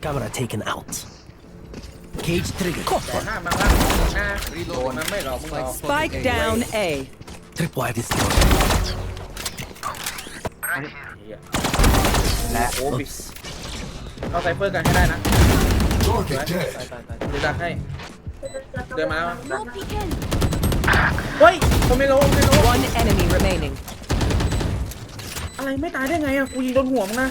Camera taken out. Cage trigger. แต่หน้ามาล่างหน้าโดนมันไม่หรอกมึงหรอก Spike down A. Tripwire destroyed. และโอ้บิสเข้าไซเฟอร์กันให้ได้นะ Target ตาย dead. ตายตายเดี๋ยวดักให้ เดินมา No peeking. เฮ้ยผมไม่รู้ผมไม่รู้ One enemy remaining. อะไรไม่ตายได้ไงอะ กูยิงโดนหัวมึงนะ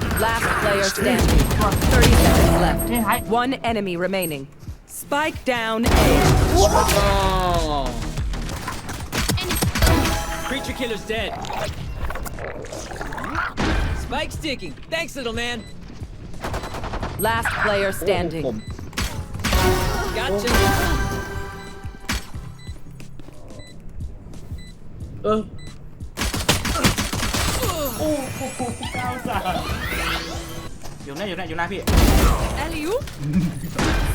Last player standing. 30 seconds left. One enemy remaining. Spike down A. Creature killer's dead. Spike sticking. Thanks, little man. Last player standing. Oh. Gotcha. Oh. oh. ออยู่หน้าอยู่หน้าอยู่หน้าพี่ Alley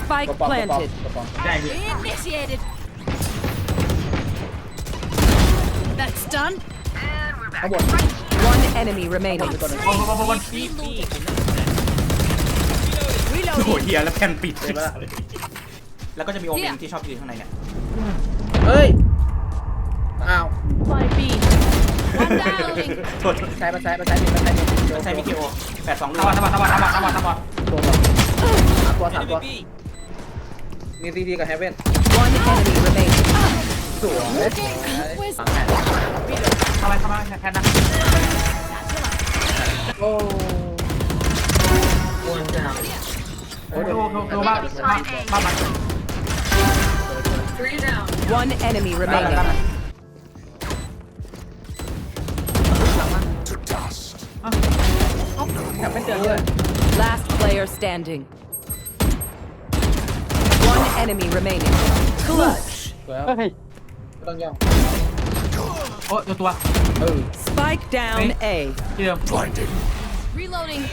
Spike กระป๋องกระป๋อง planted. กระป๋อง ได้พี่ Initiated. That's done. ข้างบน One enemy remaining. ตัวหนึงบอลบอลบอลบอลพี่พี่โอ้โหเฮียแล้วแผ่นปิดแล้วก็จะมีโอเมนที่ชอบยืนข้างในเนี่ยเฮ้ย อ้าว My beam. One downing. โทษใช้มาใช้มาใช้ดิมาใช้ดิโดนใช่มิเคโอแปดสองลูกทำบอลทำบอลทำบอลทำบอลทำบอลโดนหรอกสามตัวสามตัว Enemy B. มีซีดีกับเฮเว่น One enemy remaining. สวย Where's ทำอะไรทำอะไรแค่นั้นโอ้โอ้โหโอ้โหโอ้บ้าบ้าบ้ามัน One enemy บ้ามัน remaining. To dust. แถบไม่เจอเลย Last player standing. One enemy remaining. Clutch. สวยครับไม่ต้องย่อง โอ้ตัวตัว เออ Spike down A. ที่เดิม Blinding. reloading?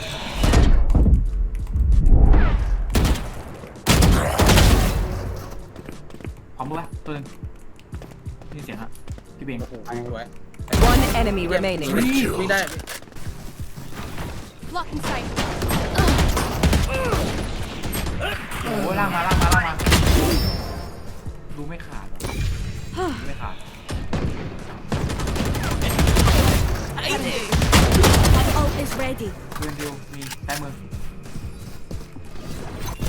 ขอมือวะตัวนึงนี่เสียงอะ พี่เบงสวย One enemy remaining. วิ่งได้ Blocking sight. โอ้ล่างมาล่างมาล่างมาดูไม่ขาดไม่ขาด My ult is ready. คืนดิวมีใต้มือ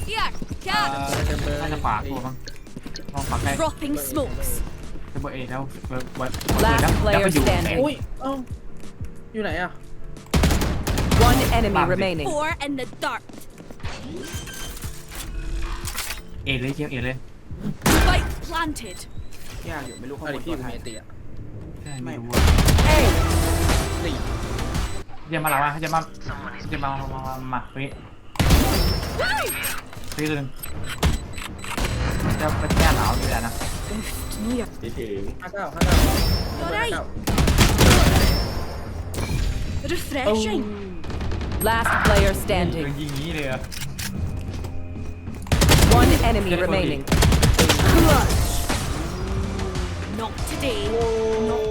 Here, cat. น่าจะฝากตัวมั้งลองฝากได้ Dropping smokes. จะเบอร์เอแล้วเบอร์เบอร์ Last แล้ว player ไปอยู่ standing อุ้ยเอ้าอยู่ไหนอะ One enemy Bam. remaining. Four in the dark. เอเลยเกียวเอเลย Spike planted. ยากอยู่ไม่รู้เขาอะไรบนพี่ตัวผมไทยเมตีอะไม่รู้ A. สี่เดี๋ยวมาหลังมาเดี๋ยวมาเดี๋ยวมามามามาเฮ้ยเฮ้ยตัวนึงจะเป็นแก้หนาวอยู่แล้วนะ ห้าเก้าห้าเก้า You're right. เก้า Refreshing. Last player ยิ standing. งยิงนี้เลยอะ One enemy Careful, remaining. Not today. Not